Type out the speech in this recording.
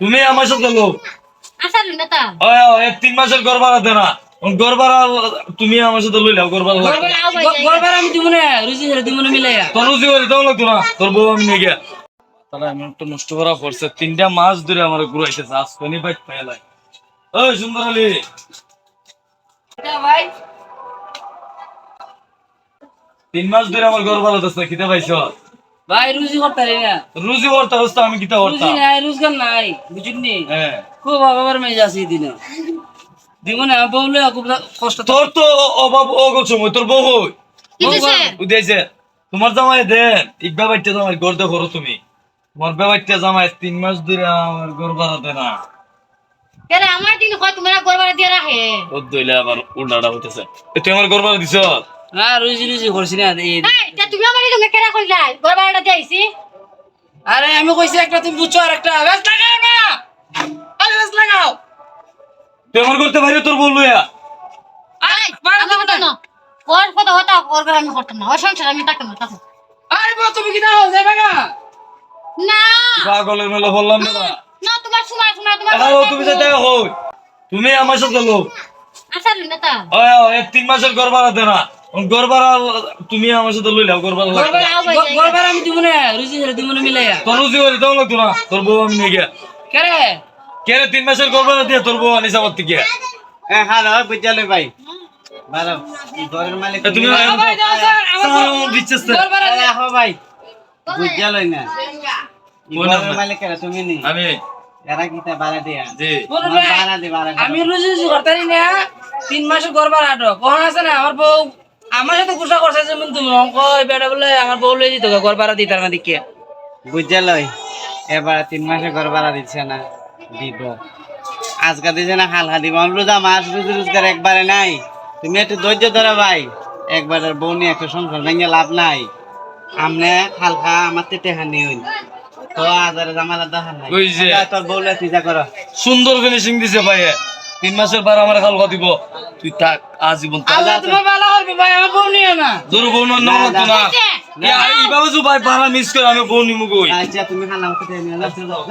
তুমি আমার সাথে লোক। আসার না তা ওই ওই, এক তিন মাসের ঘর ভাড়া দে না তুমি আমার সাথে লই লাও আমি দিব না রুচি ছেড়ে দিব না মিলাইয়া। তোর রুজি করে দাও লাগতো না তোর বউ আমি নিয়ে গিয়া। তাহলে আমি একটু নষ্ট করা পড়ছে তিনটা মাস ধরে আমার ঘুরাইতেছে আজ কোনি বাইক পাইলাই ওই সুন্দর আলী। ভাই। তিন মাস ধরে আমার খিদে পাইছ? ভাই রুচি করতে না। রুজি করতে আমি কিতা রুচি করতাম নাই রোজগার নাই বুঝুননি হ্যাঁ। খুব অভাবের মেয়ে আছে দিন। দিব না বউলে খুব কষ্ট তোর তো অভাব অগল সময় তোর বউ কই? কি দিছে? উদয়ছে তোমার জামাই দেন ইকবা বাইতে জামাই ঘর দেখো তুমি। তোমার বেবাইতে জামাই তিন মাস ধরে আমার ঘর ভাড়া দে না। কেরে আমার দিন কয় তোমার দিয়ে রাখে? ও দইলে আবার হইতেছে। তুই আমার ঘর দিছ না রুচি রুচি করছি না তুমি আরে আমি কইছি একটা তুমি বুঝছ আর একটা। ব্যাস লাগাও না। আরে ব্যাস লাগাও। তুই আমার করতে পারি তোর লইয়া। আরে কথা না ওর কথা হতা ওর ঘর আমি করতাম না। ওর সংসার আমি না আরে তুমি কি দাও? যাবে না না। পাগলের মেলে বললাম না। না তোমার সময় সময় তোমার হ্যালো তুমি যেতে হই। তুমি আমার সাথে লোক আসার না তা তিন মাসের ঘর ভাড়া দে তুমি আমার সাথে। গরবার গরবার আমি দিব না রুচি ছেড়ে দিব না মিলাইয়া। তোর রুজি করে দাও লাগতো না তোর বউ আমি নিয়ে গিয়া। কেরে? কে তিন মাসের ঘর ভাড়া দিয়ে তোর বউ আনিস আমার থেকে? হ্যালো বুঝালে ভাই। ভালো ঘরের মালিক এ, তুমি আ ভাই দাও স্যার আমার স্যার, আমার বিশ্বাস নেই। গরবার না। তুমি নি। আমি। রুজি না তিন মাসের গরবার আটো কখন আছে না আমার বউ আমার সাথে গুসা করছে যেমন তুমি অঙ্ক বেটা বলে আমার বউ লই দিত গরবার দিতে না দিকে বুঝালই এবার তিন মাসে ঘর ভাড়া দিচ্ছে না দিব। আজকে দিছে না হালকা দিব। রোজা মাস রোজ রোজগার একবারে নাই। তুমি একটু ধৈর্য ধরো ভাই। একবার বউ নিয়ে একটা সংসার ভেঙে লাভ নাই। আমনে হালকা আমার তেতে হানি হইল। তো আজারে জামালা দরকার নাই। যা, তোর বউলে তুই যা করো। সুন্দর ফিনিশিং দিছে ভাই তিন মাসের পর আমার খালকা দিব। তুই থাক আজীবন আল্লাহ তোমার ভালো করবে ভাই আমার বউ নিও না। তোর বউ না নাও লাগতো না। এইভাবে যে ভাই পারা মিস করে আমি বউ নিমু কই? আচ্ছা তুমি খালা আমাকে দিয়ে নিয়ে যাও।